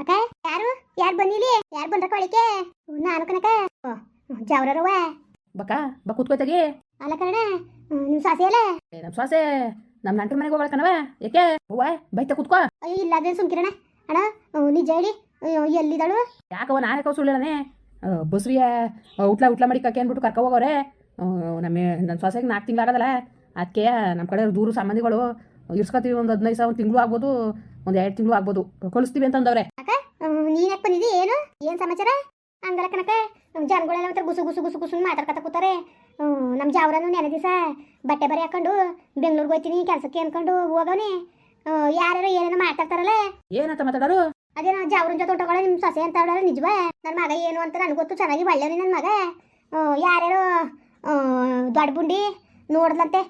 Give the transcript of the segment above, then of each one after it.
ಅಕ್ಕ ಯಾರು? ಯಾರು ಬಂದಿಲಿ? ಯಾರು ಬಂದ್ರ ಕೊಳಿಕೆ ನಾನು ಕನಕ ಜವರವ ಬಕ್ಕ ಬಾ ಕೂತ್ಕೋತಾಗಿ ಅಲ್ಲ ಕಣ ನಿಮ್ ಸಾಸಿ ಅಲ್ಲ ಏ ನಮ್ಮ ಸ್ವಾಸೆ ನಮ್ಮ ನಂಟ್ರ ಮನೆಗೆ ಹೋಗೋಣ ಕಣವ ಯಾಕೆ ಹೂವ ಬೈತ ಕೂತ್ಕೋ. ಅಯ್ಯೋ ಇಲ್ಲ ಅದೇ ಸುಮ್ಕಿರಣ ಅಣ್ಣ ನಿಜ ಹೇಳಿ ಅಯ್ಯೋ ಎಲ್ಲಿದಳು ಯಾಕವ ನಾನು ಕೌ ಸುಳ್ಳೇನೆ ಬಸ್ರಿಯ ಉಟ್ಲ ಉಟ್ಲ ಮಾಡಿ ಕಕ್ಕೆ ಅಂದ್ಬಿಟ್ಟು ಕರ್ಕೊ ಹೋಗೋರೆ. ನಮ್ಮ ನನ್ನ ಸೊಸೆಗೆ ನಾಲ್ಕು ತಿಂಗಳಾಗದಲ್ಲ ಅದಕ್ಕೆ ನಮ್ಮ ಕಡೆ ದೂರ ಸಂಬಂಧಿಗಳು ಇರ್ಸ್ಕೊತೀವಿ ಒಂದು ಹದಿನೈದು ಸಾವಿರ ತಿಂಗಳು ಆಗ್ಬೋದು. ಒಂದು ಎರಡು ತಿಂಗಳು ಆಗ್ಬೋದು. ಕಳಿಸ್ತೀವಿ ಯಾಕೆ ಬಂದಿದಿ ಏನು? ಏನ್ ಸಮಾಚಾರ? ಹಂಗಲ್ಲ ಕನಕ ಜನಗಳೆಲ್ಲ ಒಂಥರ ಗುಸು ಗುಸು ಗುಸು ಗುಸು ಮಾತಾಡ್ಕತ ಕೂತಾರೆ. ನಮ್ಮ ಜಾವ್ರನು ನೆನೆ ದಿವಸ ಬಟ್ಟೆ ಬರಿ ಹಾಕೊಂಡು ಬೆಂಗ್ಳೂರ್ಗೆ ಹೋಗ್ತೀನಿ ಕೆಲ್ಸಕ್ಕೆ ಅನ್ಕೊಂಡು ಹೋಗವ್ನಿ. ಯಾರು ಏನೇನೋ ಮಾತಾಡ್ತಾರಲ್ಲ. ಏನಂತ ಮಾತಾಡೋರು? ಅದೇನೋ ಜಾವ್ರನ್ ಜೊತೆ ಹೊಟ್ಟಗಳ ನಿಮ್ಮ ಸೊಸೆ ಅಂತ ಹೇಳೋರು ನಿಜವೇ? ನನ್ನ ಮಗ ಏನು ಅಂತ ನನಗೆ ಗೊತ್ತು ಚೆನ್ನಾಗಿ ಒಳ್ಳೆಯವನಿ ನನ್ನ ಮಗ. ಯಾರ್ಯಾರು ದೊಡ್ಡ ಬುಂಡಿ ನೋಡ್ದಂತೆ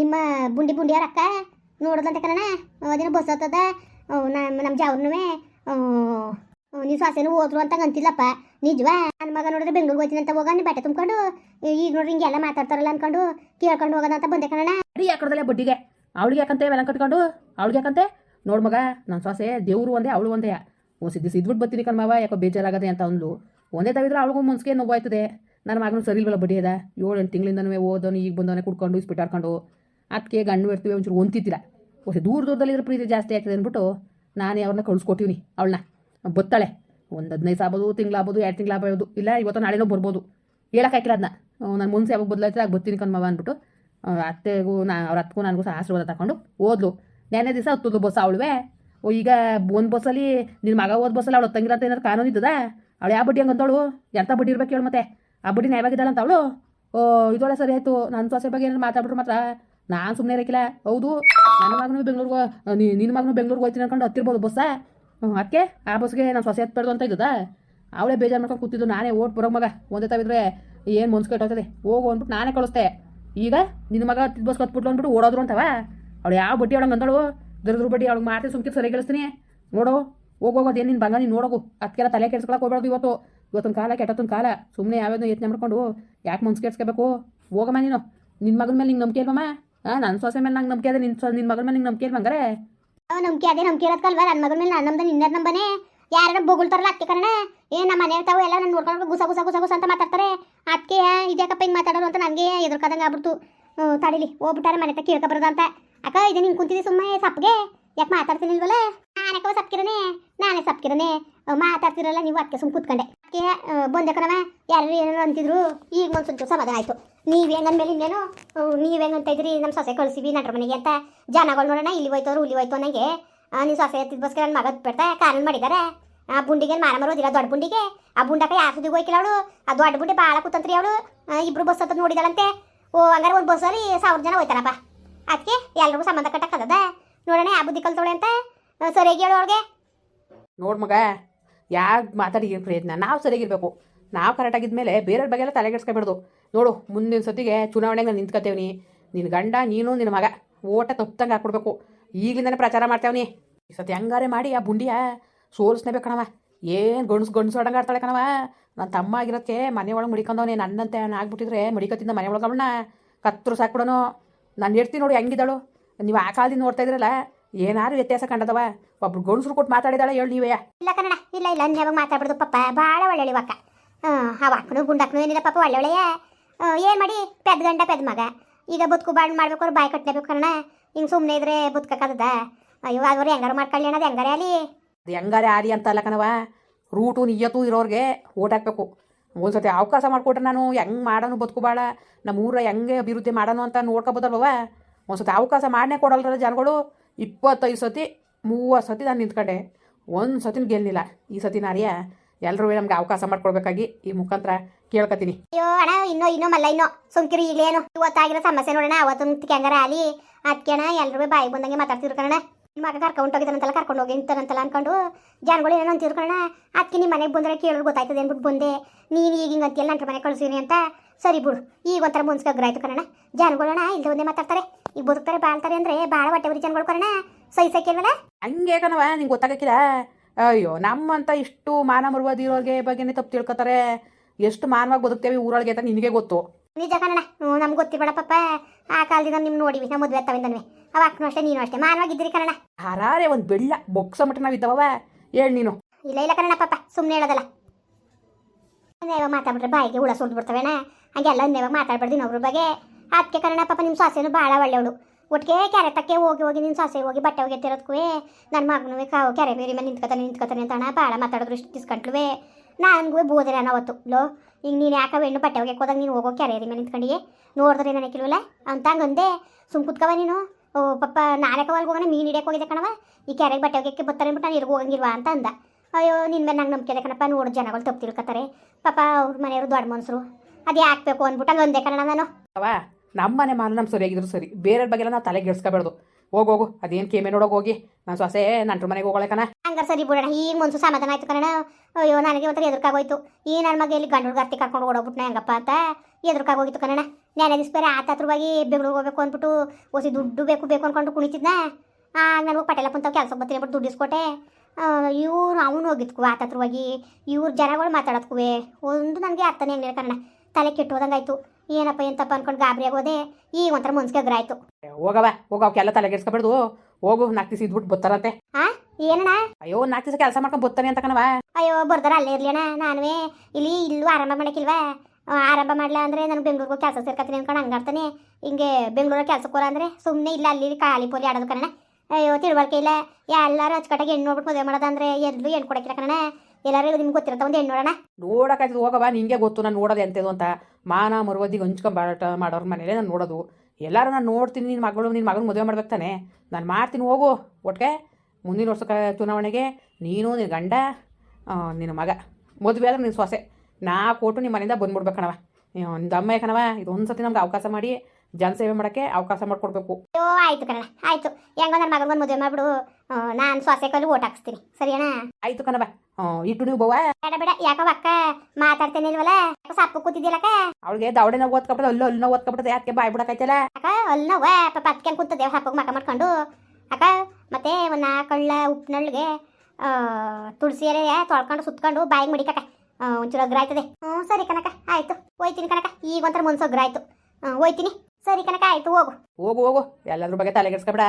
ನಿಮ್ಮ ಬುಂಡಿ ಬುಂಡಿಯವ್ರ ಅಕ್ಕ ನೋಡ್ದಂತೆ ಕಣ ಅದೇನೋ ಬಸ್ ಹತ್ತದ ನಮ್ಮ ನಮ್ಮ ಜಾವ್ರನೂ ನೀವು ಸೊಸೆನೂ ಹೋದ್ರು ಅಂತ ಅಂತಿಲ್ಲಪ್ಪ. ನಿಜವಾ? ನನ್ನ ಮಗ ನೋಡಿದ್ರೆ ಬೆಂಗಳೂರಿಗೆ ಹೋಗ್ತೀನಿ ಅಂತ ಹೋಗ ನೀ ಬಟ್ಟೆ ತುಂಬ್ಕೊಂಡು ಈಗ ನೋಡ್ರಿ ಹಿಂಗೆಲ್ಲ ಮಾತಾಡ್ತಾರಲ್ಲ ಅನ್ಕೊಂಡು ಕೇಳ್ಕೊಂಡು ಹೋಗೋದಂತ ಬಂದೆ ಕಣ ಅಡಿ ಯಾಕಡ್ದಲ್ಲ ಬಡ್ಡಿಗೆ? ಅವಳಿಗೆ ಯಾಕಂತೆ ಇವೆಲ್ಲ ಕಟ್ಕೊಂಡು? ಅವಳಿಗೆ ಯಾಕಂತೆ? ನೋಡು ಮಗ ನನ್ನ ಸೊಸೆ ದೇವ್ರು ಒಂದೇ, ಅವಳು ಒಂದೇ. ಓ ಸಿದ್ದಿ ಸಿದ್ಬಿಟ್ಟು ಬರ್ತೀನಿ ಕಣ್ಮವ ಯಾಕೋ ಬೇಜಾರಾಗದೆ ಅಂತ ಅಂದ್ಲು. ಒಂದೇ ತಾವಿದ್ರೆ ಅವಳಿಗೂ ಮನ್ಸಿಗೆ ನೋವಾಯ್ತದೆ ನನ್ನ ಮಗನ ಸರಿ ಇಲ್ವಲ್ಲ ಬಡ್ಡಿ ಅದ? ಏಳು, ಎಂಟು ತಿಂಗಳಿಂದನೂ ಓದೋನು, ಈಗ ಬಂದವನೇ ಕುಡ್ಕೊಂಡು ಇಸ್ಬಿಟ್ಟು ಆಡ್ಕೊಂಡು. ಅದಕ್ಕೆ ಗಂಡು ಇರ್ತೀವಿ ಒಂಚೂರು ಒಂತಿತ್ತಿಲ್ಲ ದೂರ ದೂರದಲ್ಲಿ ಇರೋ ಪ್ರೀತಿ ಜಾಸ್ತಿ ಆಗ್ತದೆ ಅಂದ್ಬಿಟ್ಟು ನಾನೇ ಅವ್ರನ್ನ ಕಳಿಸ್ಕೊಟ್ಟಿವ್ನಿ, ಅವಳನ್ನ. ಬತ್ತಾಳೆ. ಒಂದು ಹದಿನೈದು ಆಗ್ಬೋದು ತಿಂಗಳಾಗ್ಬೋದು ಎರಡು ತಿಂಗಳಾಗ್ಬೋದು ಇಲ್ಲ, ಇವತ್ತು ನಾಳೆನೋ ಬರ್ಬೋದು. ಹೇಳಕ್ಕಾಗಿಲ್ಲ ಅದನ್ನ ನಾನು ಮುಂಚೆ ಯಾವಾಗ ಬದಲಾಯ್ತದೆ ಆಗ ಬರ್ತೀನಿ ಕಣ್ಮವ ಅಂದ್ಬಿಟ್ಟು ಅತ್ತೆಗೂ ನಾ, ಅವ್ರ ಅತ್ಗೂ ನನಗೂ ಸಹ ಆಶೀರ್ವಾದ ತಗೊಂಡು ಓದ್ಲು ನೆನ್ನೆ ದಿವಸ ಹತ್ತುದು ಬಸ್ ಅವಳುವೆ. ಓ, ಈಗ ಒಂದು ಬಸ್ಸಲ್ಲಿ ನಿನ್ನ ಮಗ ಓದ್ ಬಸ್ಸಲ್ಲಿ ಅವಳು ತಂಗಿರ ಅಂತ ಏನಾದ್ರು ಕಾನೂನು ಇದ್ದದ? ಅವಳು ಯಾವ ಬಡ್ಡಿ ಹಂಗಂತವಳು ಎಂಥ ಬಡ್ಡಿ ಇರ್ಬೇಕು ಹೇಳು ಮತ್ತೆ. ಆ ಬಡ್ಡಿ ಯಾವಾಗಿದ್ದಾಳಂತ ಅಂತ ಅವಳು? ಓ ಇದೊಳೆ ಸರಿ ಆಯಿತು. ನನ್ನ ಸೊಸೆ ಬಗ್ಗೆ ಏನಾದ್ರು ಮಾತಾಡ್ಬಿಟ್ರು ಮಾತ್ರ ನಾನು ಸುಮ್ಮನೆ ಇರಕ್ಕಿಲ್ಲ ಹೌದು, ನನ್ನ ಮಗನೂ ನೀ ನಿನ್ನ ಮಗನೂ ಬೆಂಗಳೂರಿಗೆ ಹೋಗ್ತೀನಿ ಅನ್ಕೊಂಡು ಹತ್ತಿರ್ಬೋದು ಬಸ್ಸ. ಅದಕ್ಕೆ ಆ ಬಸ್ಗೆ ನಾನು ಸೊಸೆ ಹತ್ಬೇಡ್ದು ಅಂತ ಇದ್ದದ? ಅವಳೇ ಬೇಜಾರು ಮಾಡ್ಕೊಂಡು ಕೂತಿದ್ದು ನಾನೇ ಓಟ್ ಬರೋ ಮಗ. ಒಂದೇ ತಾವಿದ್ರೆ ಏನು ಮನ್ಸು ಕೆಟ್ಟೋಗ್ತದೆ ಹೋಗು ಅಂದ್ಬಿಟ್ಟು ನಾನೇ ಕಳಿಸ್ತೆ ಈಗ ನಿನ್ನ ಮಗ ಹತ್ತಿದ ಬಸ್ ಕತ್ಬಿಟ್ಲು ಅಂದ್ಬಿಟ್ಟು ಓಡೋದ್ರು ಅಂತವ? ಅವಳು ಯಾವ ಬಡ್ಡಿ ಅವಳಂಗೆ ಅಂದಳು? ದರಿದ್ರ ಬಡ್ಡಿ ಅವಳಿಗೆ ಮಾತ್ರ ಸುಮ್ಕಿ ಸರಿ ಕೇಳಿಸ್ತೀನಿ. ನೋಡು ಹೋಗೋಗೋದು ಏನು ನಿನ್ನ ಬಂಗ ನೀನು ನೋಡೋಗು. ಅದಕ್ಕೆಲ್ಲ ತಲೆ ಕೆಡ್ಸ್ಕೊಳಕ್ಕೆ ಹೋಗ್ಬಾರ್ದು ಇವತ್ತು. ಇವತ್ತೊಂದು ಕಾಲ ಕೆಟ್ಟತ್ತೊಂದು ಕಾಲ. ಸುಮ್ಮನೆ ಯಾವ್ಯಾವ ಯತ್ನ ಮಾಡ್ಕೊಂಡು ಯಾಕೆ ಮನ್ಸು ಕೆಡ್ಸ್ಕೋಬೇಕು? ಹೋಗಮ್ಮ ನೀನು. ನಿನ್ನ ಮಗನ ಮೇಲೆ ನಿಂಗೆ ನಂಬಿಕೆ ಇಲ್ವಮ್ಮ? ನನ್ನ ಸೊಸೆ ಮೇಲೆ ನಂಗೆ ನಂಬಿಕೆ ಅದೇ ನಿನ್ನ ನಿನ್ನ ಮಗಳ ಮೇಲೆ ನಿಂಗೆ ನಂಬಿಕೆ ಇಲ್ವಂಗಾರೆ ನಂಬಿಕೆ ಅದೇ ನಂಬಿಕೆ ಇರೋದ್ಕಲ್ವಾ ನನ್ನ ಮಗಳ ಮೇಲೆ ನಾನು ನಮ್ದು ನಿನ್ನ ನಂಬನೆ? ಯಾರು ಬೊಗುಳ್ತಾರಲ್ಲ ಅಕ್ಕಿ ಕಣ ಏ ನಮ್ಮ ಮನೆ ಇರ್ತಾವೆ ಎಲ್ಲ ನನ್ನ ನೋಡ್ಕೊಂಡು ಗುಸ ಗುಸ ಗುಸ ಗುಸ ಅಂತ ಮಾತಾಡ್ತಾರೆ. ಅದಕ್ಕೆ ಇದ್ಯಾಕಪ್ಪ ಹಿಂಗೆ ಮಾತಾಡೋರು ಅಂತ ನನಗೆ ಎದುರ್ಕದಂಗೆ ಆಗ್ಬಿಡ್ತು. ತಾಡಿಲಿ, ಹೋಗ್ಬಿಟ್ಟಾರೆ ಮನೆ ತಕ್ಕ ಕೇಳ್ಕೊ ಅಂತ. ಅಕ್ಕ, ಇದು ನಿಂಗೆ ಕುಂತಿದ್ದೆ ಸುಮ್ಮನೆ ಸಪ್ಗೆ? ಯಾಕೆ ಮಾತಾಡ್ತೀನಿಲ್ವಲ್ಲ ನಾನಕ್ಕ ಸಪ್ಕಿರನೆ ನಾನೇ ಸಪ್ಕಿರನೆ ಮಾತಾಡ್ತಿರಲ್ಲ ನೀವು ಅಕ್ಕಿ ಸುಮ್ಮನೆ ಕೂತ್ಕೊಂಡೆ. ಅದಕ್ಕೆ ಬಂದೆ ಕಣವ ಯಾರು ಏನೋ ಅಂತಿದ್ರು, ಈಗ ಒಂದ್ಸೊಂಚೂರು ಸಮಾಧಾನ ಆಯಿತು. ನೀವು ಹೆಂಗೆ ಮೇಲೆ ಇನ್ನೇನು ನೀವು ಹೆಂಗಂತ ಇದ್ರಿ? ನಮ್ಮ ಸೊಸೆ ಕಳಿಸಿವಿ ನಟ್ರ ಮನೆಗೆ ಅಂತ. ಜನಗಳು ನೋಡೋಣ, ಇಲ್ಲಿ ಹೋಯ್ತವ್ರು ಇಲ್ಲಿ ಹೋಯ್ತು ಅನ್ನಂಗೆ. ನೀವು ಸೊಸೆ ಎತ್ತಿದ ಬಸ್ಗೆ ನನ್ನ ಮಗ ಬಿಡ್ತಾ ಕಾನೂನು ಮಾಡಿದ್ದಾರೆ ಆ ಬುಂಡಿಗೆ ಮಾರ ಮರೋದಿಲ್ಲ ದೊಡ್ಡ ಬುಂಡಿಗೆ. ಆ ಬುಂಡಕ ಯಾರ ಸುದ್ದಿಗೆ ಹೋಯ್ಕಿಲ್ಲ ಅವಳು. ಆ ದೊಡ್ಡ ಬುಂಡಿ ಭಾಳ ಕೂತಂತ್ರಿ ಅವಳು. ಇಬ್ರು ಬಸ್ ಅಂತ ನೋಡಿದಾಳಂತೆ. ಓ, ಹಂಗಾರೆ ಒಂದು ಬಸ್ಸಲ್ಲಿ ಸಾವಿರ ಜನ ಹೋಯ್ತಾರಪ್ಪ. ಅದಕ್ಕೆ ಎಲ್ರಿಗೂ ಸಂಬಂಧ ಕಟ್ಟಕ್ಕದ ನೋಡೋಣ, ಆ ಬುದ್ಧಿ ಕಲ್ತವಳೆ ಅಂತ. ಸರಿಯಾಗಿ ಹೇಳು ನೋಡು ಮಗ. ಯಾಕೆ ಮಾತಾಡಿ ಪ್ರಯತ್ನ ನಾವು ಸರಿಯಾಗಿರ್ಬೇಕು. ನಾವು ಕರೆಕ್ಟಾಗಿದ್ಮೇಲೆ ಬೇರೆಯವ್ರ ಬಗ್ಗೆ ಎಲ್ಲ ತಲೆಗೆಡ್ಸ್ಕೊಬಿಡ್ದು. ನೋಡು, ಮುಂದಿನ ಸತಿಗೆ ಚುನಾವಣೆಗೆ ನಾನು ನಿಂತ್ಕೊತೇವ್ನಿ ನಿನ್ನ ಗಂಡ, ನೀನು ನಿನ್ನ ಮಗ. ಓಟ ತಪ್ಪಂಗೆ ಹಾಕ್ಬಿಡ್ಬೇಕು. ಈಗಲಿಂದನೇ ಪ್ರಚಾರ ಮಾಡ್ತೇವ್ನಿ. ಈ ಸತಿ ಹಂಗಾರೆ ಮಾಡಿ ಆ ಬುಂಡಿಯ ಸೋಲಿಸ್ನೇಬೇಕು ಕಣವ ಏನು ಗಣಸು ಹೊಡಂಗೆ ಆಡ್ತಾಳೆ ಕಣವ ನನ್ನ ತಮ್ಮ ಆಗಿರೋದಕ್ಕೆ ಮನೆ ಒಳಗೆ ಮಡಿಕೊಂಡವನೇ ನನ್ನಂತೆ ಆಗ್ಬಿಟ್ಟಿದ್ರೆ ಮುಡಿಕೋತಿದ್ದ ಮನೆ ಒಳಗೆ ಅವಳನ್ನ ಕತ್ತರು ಸಾಕ್ಬಿಡೋನು. ನಾನು ಹೇಳ್ತೀನಿ ನೋಡಿ ಹೆಂಗಿದ್ದಾಳು. ನೀವು ಆ ಕಾಲದಿಂದ ನೋಡ್ತಾ ಇದ್ರಲ್ಲ ಏನಾರು ವ್ಯತ್ಯಾಸ ಕಂಡದವ? ಒಬ್ರು ಗಂಡಸ್ರು ಕೊಟ್ಟು ಮಾತಾಡಿದಾಳೆ ಹೇಳಿ ನೀವೇ. ಇಲ್ಲ ಕನ್ನಡ ಇಲ್ಲ ಇಲ್ಲ ನೀ ಯಾವಾಗ ಮಾತಾಡ್ಬಿಡ್ದು ಪಪ್ಪ ಭಾಳ ಒಳ್ಳೆ ಅಕ್ಕ ಆ ವಾಕನು ಗುಂಡಕ್ಕನು ಏನಿಲ್ಲ ಪಾಪ ಒಳ್ಳೆ ಒಳ್ಳೆಯ ಏನು ಮಾಡಿ? ಪೆದ್ ಗಂಡ ಪೆದ್ ಮಗ. ಈಗ ಬದುಕು ಬಾಳ್ ಮಾಡ್ಬೇಕು ಅವ್ರು ಬಾಯಿ ಕಟ್ಲೇಬೇಕು ಕಣ ಹಿಂಗೆ ಸುಮ್ಮನೆ ಇದ್ರೆ ಬದುಕಕ್ಕದ ಇವಾಗ ಅವ್ರು ಹೆಂಗಾರು ಮಾಡ್ಕೊಳ್ಳಿ ಅನ್ನೋದು ಹೆಂಗಾರೆ ಅಲ್ಲಿ. ಅದು ಹೆಂಗಾರೆ ಆರಿ ಅಂತ ಅಲ್ಲ ಕಣವ ರೂಟು ನಿಯತ್ತು ಇರೋರಿಗೆ ಓಟ್ ಹಾಕ್ಬೇಕು. ಒಂದ್ಸತಿ ಅವಕಾಶ ಮಾಡಿಕೊಟ್ರೆ ನಾನು ಹೆಂಗೆ ಮಾಡೋನು ಬದುಕು ಬಾಳ. ನಮ್ಮ ಊರ ಹೆಂಗೆ ಅಭಿವೃದ್ಧಿ ಮಾಡೋನು ಅಂತ ನೋಡ್ಕೊಬೋದಲ್ವ ಒಂದ್ಸತಿ ಅವಕಾಶ ಮಾಡನೇ ಕೊಡಲ್ರ ಜನಗಳು. ಇಪ್ಪತ್ತೈದು ಸತಿ, ಮೂವತ್ತು ಸತಿ ನಾನು ನಿಂತ್ಕೊಂಡೆ. ಒಂದು ಸತಿನ ಗೆಲ್ಲಿಲ್ಲ. ಈ ಸತಿ ನಾರಿಯ ಎಲ್ಲರೂ ನಮ್ಗೆ ಅವಕಾಶ ಮಾಡ್ಕೊಡ್ಬೇಕಾಗಿ ಈ ಮುಖಾಂತರ ಕೇಳ್ಕೊತೀನಿ. ಅಯ್ಯೋ ಅಣ್ಣ, ಇನ್ನೂ ಇನ್ನೂ ಮಲ್ಲ, ಇನ್ನೂ. ಸುಮ್ಕಿರಿ ಇಲ್ಲೇನು ಇವತ್ತಾಗಿರೋ ಸಮಸ್ಯೆ ನೋಡೋಣ. ಅವತ್ತೊಂದು ಹೆಂಗಾರ ಆಲಿ. ಅದಕ್ಕೆ ಎಲ್ಲರೂ ಬಾಯಿ ಬಂದಂಗೆ ಮಾತಾಡ್ತಿದ್ರು ಕಣ ನಿಮ್ಮ ಮಗ ಕರ್ಕೊಂಡು ಹೋಗಿದ್ದಾನಂತಲ್ಲ, ಕರ್ಕೊಂಡು ಹೋಗಿ ನಿಂತಾನಂತಲ್ಲ ಅನ್ಕೊಂಡು ಜನಗಳು ಏನೋ ಅಂತಿದ್ರು ಕಣ ಅದಕ್ಕೆ ನಿಮ್ಮ ಮನೆಗೆ ಬಂದರೆ ಕೇಳಿದ್ರು ಗೊತ್ತಾಯ್ತದೆ ಅಂದ್ಬಿಟ್ಟು ಬಂದೆ. ನೀನು ಈಗ ಹಿಂಗೆ ನಂಟ್ರ ಮನೆ ಕಳಿಸಿನಿ ಅಂತ. ಸರಿ ಬಿಡು. ಈಗ ಒಂಥರ ಮುನ್ಸ್ಕಾಗ್ರಾಯ್ತು ಕಣ ಜನಗಳೋಣ ಇಲ್ಲದೆ ಒಂದೇ ಮಾತಾಡ್ತಾರೆ. ಈಗ ಬದುಕ್ತಾರೆ ಬಾಳ್ತಾರೆ ಅಂದ್ರೆ ಬಾಳ ಹೊಟ್ಟೆ ಬರಿ ಜನಗಳು ಕಣ ಸಹಿಸಕ್ಕಿಲ್ವಲ್ಲ ಹಂಗೆ ಕಣವ ನಿಂಗೆ ಗೊತ್ತಾಗಕ್ಕಿಲ್ಲ ಅಯ್ಯೋ ನಮ್ಮಂತ ಇಷ್ಟು ಮಾನ ಮರುವಾದಿ ಬಗ್ಗೆ ಬಗ್ಗೆನೇ ತಪ್ಪು ತಿಳ್ಕೊತಾರೆ. ಎಷ್ಟು ಮಾನವಾಗಿ ಬದುಕ್ತೇವೆ ಊರೊಳಗೆ ಅಂತ ನಿನಗೆ ಗೊತ್ತು. ನಿಜ ಕಣಣ್ಣ ನಮ್ಗೆ ಗೊತ್ತಿರಬೇಡ ಪಪ್ಪ ಆ ಕಾಲದಿಂದ ನಿಮ್ಮ ನೋಡಿವಿ ನಮ್ಮ ಮದುವೆ ತವಿಂದನ್ವೆ ಅವ ಅಕ್ಕನೂ ಅಷ್ಟೇ ನೀನು ಅಷ್ಟೇ. ಮಾನವಾಗಿದ್ದೀರಿ ಕಣ ಹರಾರೆ ಒಂದು ಬೆಳ್ಳ ಬೊಕ್ಸ ಮಟ್ಟ ನಾವು ಇದ್ದಾವ ಹೇಳಿ ನೀನು. ಇಲ್ಲ ಇಲ್ಲ ಕಣ ಪಾಪ ಸುಮ್ಮನೆ ಹೇಳೋದಲ್ಲ. ಮಾತಾಡ್ಬಿಟ್ರೆ ಬಾಯಿಗೆ ಹುಳ ಸುಲ್ದು ಬಿಡ್ತವೇನ? ಹಂಗೆಲ್ಲ ನೇವಾಗ ಮಾತಾಡ್ಬಾರ್ದು ಇನ್ನೊಬ್ರ ಬಗ್ಗೆ. ಅದಕ್ಕೆ ಕಣ ಪಾಪ ನಿಮ್ಮ ಸಾಸೆನೂ ಭಾಳ ಒಳ್ಳೆಯವಳು. ಒಟ್ಟಿಗೆ ಕ್ಯಾರೆಟಕ್ಕೆ ಹೋಗಿ ಹೋಗಿ ನಿನ್ನ ಸಾಸೆ ಹೋಗಿ ಬಟ್ಟೆ ಹೋಗಿ ಎತ್ತಿರೋದಕ್ಕೂ ನನ್ನ ಮಗನೂ ಕಾವು ಕ್ಯಾರೆ ಬೇರೆ ಮೇಲೆ ನಿಂತ್ಕೊತಾನೆ ನಿಂತ್ಕೊತಾನೆ ಅಂತ ಅಣ್ಣ ಭಾಳ ಮಾತಾಡಿದ್ರು ಇಷ್ಟು ತಿಸ್ಕೊಂಡ್ಲುವೆ ನನಗೂ ಬೋದ್ರೆ ಅವತ್ತು. ಲೋ, ಈಗ ನೀನು ಯಾಕೆ ಹೆಣ್ಣು ಬಟ್ಟೆ ಹೋಗಿ ಹೋದಾಗ ನೀನು ಹೋಗೋ ಕ್ಯಾರೆ ಮೇಲೆ ನಿಂತ್ಕೊಂಡಿಗೆ ನೋಡಿದ್ರೆ ನನಗಿಲ್ವಲ್ಲ ಅಂತ ಹಂಗಂದೆ. ಸುಮ್ ಕುತ್ಕವ ನೀನು. ಓ ಪಪ್ಪ ನಾಳೆ ಕವಲ್ಗೆ ಹೋಗೋಣ, ಮೀನು ಹಿಡಿಯಕ್ಕೆ ಹೋಗಿದೆ ಕಣವ ಈ ಕ್ಯಾರೆಗೆ ಬಟ್ಟೆ ಹೋಗಕ್ಕೆ ಬರ್ತಾರೆ ಅಂದ್ಬಿಟ್ಟು ನಾನು ಇರ್ಗು ಹೋಗಂಗಿಲ್ವಾ ಅಂತ ಅಂದ. ಅಯ್ಯೋ ನಿನ್ನ ಮೇಲೆ ನಂಗೆ ನಂಬಿಕೆ ಕಣಪ್ಪ. ನೋಡು, ಜನಗಳು ತಪ್ಪು ತಿಳ್ಕೊತಾರೆ ಪಾಪ ಅವ್ರ ಮನೆಯವರು ದೊಡ್ಡ ಮನಸ್ಸರು ಅದು ಹಾಕ್ಬೇಕು ಅಂದ್ಬಿಟ್ಟು ಹಂಗೆ ಒಂದೇ ಕಣ ನಾನು ನಮ್ಮ ಮನೆ ನಮ್ಮ ಸರಿಯಾಗಿದ್ರು ಸರಿ. ಬೇರೆಯವ್ರ ಬಗ್ಗೆ ನಾವು ತಲೆ ಗೆಡ್ಸ್ಕೊಬೇಡ್ದು ಹೋಗಿ, ಹೋಗು. ಅದೇನು ಕೇಮೆ ನೋಡೋಕೆ ಹೋಗಿ. ನಾನು ಸೊಸೆ, ನಂಟ್ರ ಮನೆಗೆ ಹೋಗೋಳಕನ ಹಂಗಾರೆ ಸರಿ ಬಿಡೋಣ. ಈಗ ಮನ್ಸು ಸಮಾಧಾನ ಆಯ್ತು ಕಣ ಅಯ್ಯೋ, ನನಗೆ ಒಂಥರ ಎದುರ್ಕಾಗೋಯ್ತು. ಈ ನನ್ನ ಮಗ ಇಲ್ಲಿ ಗಂಡು ಗರ್ತಿ ಕರ್ಕೊಂಡು ಓಡೋಗ್ಬಿಟ್ನ ಹೆಂಗಪ್ಪ ಅಂತ ಎದುರ್ಕಾಗೋಗಿತ್ತು ಕಣ ನೆನೆ ದಿವಸ ಬೇರೆ ಆತ ಹತ್ರವಾಗಿ ಬೆಂಗಳೂರಿಗೆ ಹೋಗ್ಬೇಕು ಅಂದ್ಬಿಟ್ಟು ಓಸಿ ದುಡ್ಡು ಬೇಕು ಬೇಕು ಅನ್ಕೊಂಡು ಕುಣಿತಿದ್ನ. ನನಗೆ ಪಟೇಲಪ್ಪಂತ ಕೆಲಸಕ್ಕೆ ಬರ್ತೀನಿ ಬಿಟ್ಟು ದುಡ್ಡು ಇಸ್ಕೊಟ್ಟೆ. ಇವ್ರು ಅವನು ಹೋಗಿದ್ಕು ಆತ ಹತ್ರವಾಗಿ. ಇವ್ರ ಜನಗಳು ಮಾತಾಡೋದ್ಕೂ ಒಂದು ನನಗೆ ಅರ್ಥನೇ ಹೆಂಗಿಲ್ಲ ಕಣ ತಲೆ ಕೆಟ್ಟೋದಂಗಾಯ್ತು ಏನಪ್ಪ ಎಂತಪ್ಪ ಅನ್ಕೊಂಡು ಗಾಬರಿ ಆಗೋದೆ? ಈಗ ಒಂಥರ ಮನ್ಸಿಗೆ ಅಗ್ರಾಯ್ತು ಹೋಗವ ಹೋಗ ಅವಕ್ಕೆಲ್ಲ ತಲೆಗೆಡ್ಸ್ಕೊಬೇಡ್ದು ಹೋಗು ನಾಲ್ಕು ದಿವಸ ಇದ್ಬಿಟ್ಟು ಆ? ಏನಣ್ಣ? ಅಯ್ಯೋ ನಾಲ್ಕು ದಿವಸ ಕೆಲಸ ಮಾಡ್ಕೊಂಡು ಬರ್ತಾನೆ ಅಂತ ಕಣವ ಅಯ್ಯೋ ಬರ್ದಾರ ಅಲ್ಲೇ ಇರ್ಲಿ ಅಣ್ಣ ನಾನುವೇ. ಇಲ್ಲಿ ಇಲ್ಲೂ ಆರಂಭ ಮಾಡಕ್ಕಿಲ್ವಾ? ಆರಂಭ ಮಾಡ್ಲಾ ಅಂದ್ರೆ ನನಗೆ ಬೆಂಗಳೂರಿಗೆ ಕೆಲಸ ಸೇರ್ಕತ್ತೀನಿ ಅನ್ಕೊಂಡು ಹಂಗಾಡ್ತಾನೆ ಹಿಂಗೆ ಬೆಂಗಳೂರ ಕೆಲಸಕ್ಕೆ ಹೋರ ಅಂದ್ರೆ ಸುಮ್ಮನೆ ಇಲ್ಲ ಅಲ್ಲಿ ಖಾಲಿ ಪೋಲಿ ಆಡೋದು ಕಣ ಅಯ್ಯೋ ತಿಳುವಳಿಕೆ ಇಲ್ಲ. ಎಲ್ಲರೂ ಅಚ್ಚುಕಟ್ಟಾಗಿ ಹೆಣ್ಣು ನೋಡ್ಬಿಟ್ಟು ಮದುವೆ ಮಾಡೋದಂದ್ರೆ ಎಲ್ಲೂ ಹೆಣ್ಣು ಕೊಡಕ್ಕಿಲ್ಲ ಕಣ ಎಲ್ಲರೂ ನಿಮ್ಗೆ ಗೊತ್ತಿರತ್ತ ಒಂದು ಹೆಣ್ಣು ನೋಡೋಣ. ನೋಡೋಕ್ಕಾಯ್ತದೆ ಹೋಗವ ನಿಂಗೆ ಗೊತ್ತು ನಾನು ನೋಡೋದು ಎಂತದು ಅಂತ. ಮಾನ ಮರುವದಿಗೆ ಹಂಚ್ಕೊಂಬಾಟ ಮಾಡೋರ ಮನೇಲೆ ನಾನು ನೋಡೋದು. ಎಲ್ಲರೂ ನಾನು ನೋಡ್ತೀನಿ ನಿನ್ನ ಮಗಳು ನಿನ್ನ ಮಗನ ಮದುವೆ ಮಾಡ್ಬೇಕು ತಾನೆ. ನಾನು ಮಾಡ್ತೀನಿ ಹೋಗು ಒಟ್ಟಿಗೆ ಮುಂದಿನ ವರ್ಷ ಚುನಾವಣೆಗೆ ನೀನು ನಿನ್ನ ಗಂಡ ನಿನ್ನ ಮಗ. ಮದುವೆ ಆದ್ರೆ ನಿನ್ನ ಸೊಸೆ. ನಾ ಕೊಟ್ಟು ನಿಮ್ಮ ಮನೆಯಿಂದ ಬಂದ್ಬಿಡ್ಬೇಕು ಕಣವ ನಿನ್ನ ಅಮ್ಮ ಕಣವ ಇದೊಂದು ಸತಿ ನಮ್ಗೆ ಅವಕಾಶ ಮಾಡಿ ಜನಸೇವೆ ಮಾಡೋಕ್ಕೆ ಅವಕಾಶ ಮಾಡಿಕೊಡ್ಬೇಕು. ಅಯ್ಯೋ ಆಯ್ತು ಕಣ ಆಯ್ತು. ಹೆಂಗೋ ನನ್ನ ಮಗನ ಮದುವೆ ಮಾಡ್ಬಿಡು. ನಾನು ಸೊಸೆ ವೋಟ್ ಓಟ್ ಹಾಕ್ಸ್ತೀನಿ. ಸರಿಯಣ್ಣ ಆಯ್ತು ಕಣವ ಇಟ್ಟು ನೀವು ಬವ್ವ. ಬೇಡ ಬೇಡ. ಯಾಕೋ ಅಕ್ಕ ಮಾತಾಡ್ತೇನೆ ಇಲ್ವಲ್ಲ ಯಾಕೋ ಸಪ್ಪು ಕೂತಿದ್ದಿಲ್ಲಕ್ಕ ಅವಳಿಗೆ ದವಡೆ ನಾವು ಓದ್ಕೊಬಿಟ್ಟು ಅಲ್ಲೋ ಅಲ್ಲಿ ನಾವು ಓದ್ಕೊಬಿಟ್ಟದೆ ಯಾಕೆ ಬಾಯ್ ಬಿಡಕೈತಲ್ಲ ಅಕ್ಕ ಅಲ್ಲಿ ನೋವ ಪಾಪ ಅದಕ್ಕೆ ಕೂತದೆ ಹಪ್ಪಗೆ ಮಕ ಮಾಡ್ಕೊಂಡು. ಅಕ್ಕ ಮತ್ತೆ ಒಂದು ಕಳ್ಳ ಉಪ್ಪಿನಳ್ಳಿಗೆ ತುಳಸಿ ಎಲೆ ತೊಳ್ಕೊಂಡು ಸುತ್ಕೊಂಡು ಬಾಯಿಗೆ ಮಡಿಕಕ್ಕ ಒಂಚೂರು ಅಗ್ರ ಆಯ್ತದೆ. ಹ್ಞೂ ಸರಿ ಕನಕ ಆಯ್ತು. ಹೋಯ್ತೀನಿ ಕನಕ ಈಗ ಒಂಥರ ಮನ್ಸು ಅಗ್ರ ಆಯ್ತು. ಹ್ಮ್ ಹೋಯ್ತೀನಿ. ಸರಿ ಕನಕ ಆಯ್ತು ಹೋಗು. ಹೋಗು ಹೋಗು. ಎಲ್ಲದ್ರ ಬಗ್ಗೆ ತಲೆಗೆಡ್ಸ್ಕೊಬೇಡ.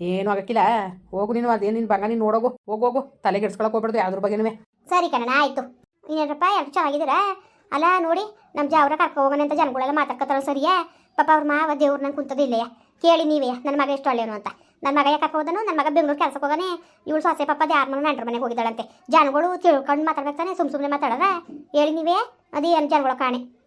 ಏನು ಆಗಕ್ಕಿಲ್ಲ. ಹೋಗು ನೀನು, ಅದೇನು ನಿನ್ನ ಬಂಗ ನೀನು ನೋಡೋಗು. ಹೋಗು ಹೋಗು. ತಲೆಗೆಡ್ಸ್ಕೊಳಕ್ ಹೋಗ್ಬಿಡ್ದು ಯಾವ್ದ್ರ ಬಗ್ಗೆನೂ ಸರಿ ಕಣ ಆಯ್ತು. ಇನ್ನೇನಪ್ಪ ಯಾರು ಚೆನ್ನಾಗಿದ್ದೀರಾ? ಅಲ್ಲ, ನೋಡಿ ನಮ್ಮ ಜಾವ್ರ ಕರ್ಕೊ ಹೋಗೋಣ ಅಂತ ಜನಗಳೆಲ್ಲ ಮಾತಾಡ್ಕೊತಾರ ಸರಿಯಾ? ಪಾಪ ಅವ್ರ ಮಾವ ದೇವ್ರು ನಂಗೆ ಕುಂತದ ಇಲ್ಲೆಯ? ಕೇಳಿ ನೀವೇ ನನ್ನ ಮಗ ಎಷ್ಟು ಒಳ್ಳೆಯವನು ಅಂತ. ನನ್ನ ಮಗ ಯಾಕೆ ಹೋದನು? ನನ್ನ ಮಗ ಬೆಂಗಳೂರು ಕೆಲಸಕ್ಕೆ ಹೋಗಾನೆ. ಇವಳು ಸೊಸೆ ಪಾಪ ಯಾರ ಮನೆ ನಂಟ್ರ ಮನೆಗೆ ಹೋಗಿದ್ದಾಳಂತೆ. ಜನಗಳು ತಿಳ್ಕೊಂಡು ಮಾತಾಡ್ಬೇಕಾನೆ ಸುಮ್ ಸುಮ್ಮನೆ ಮಾತಾಡೋದ? ಹೇಳಿ ನೀವೇ ಅದೇ ಏನು ಜನಗಳ ಕಾಣೆ.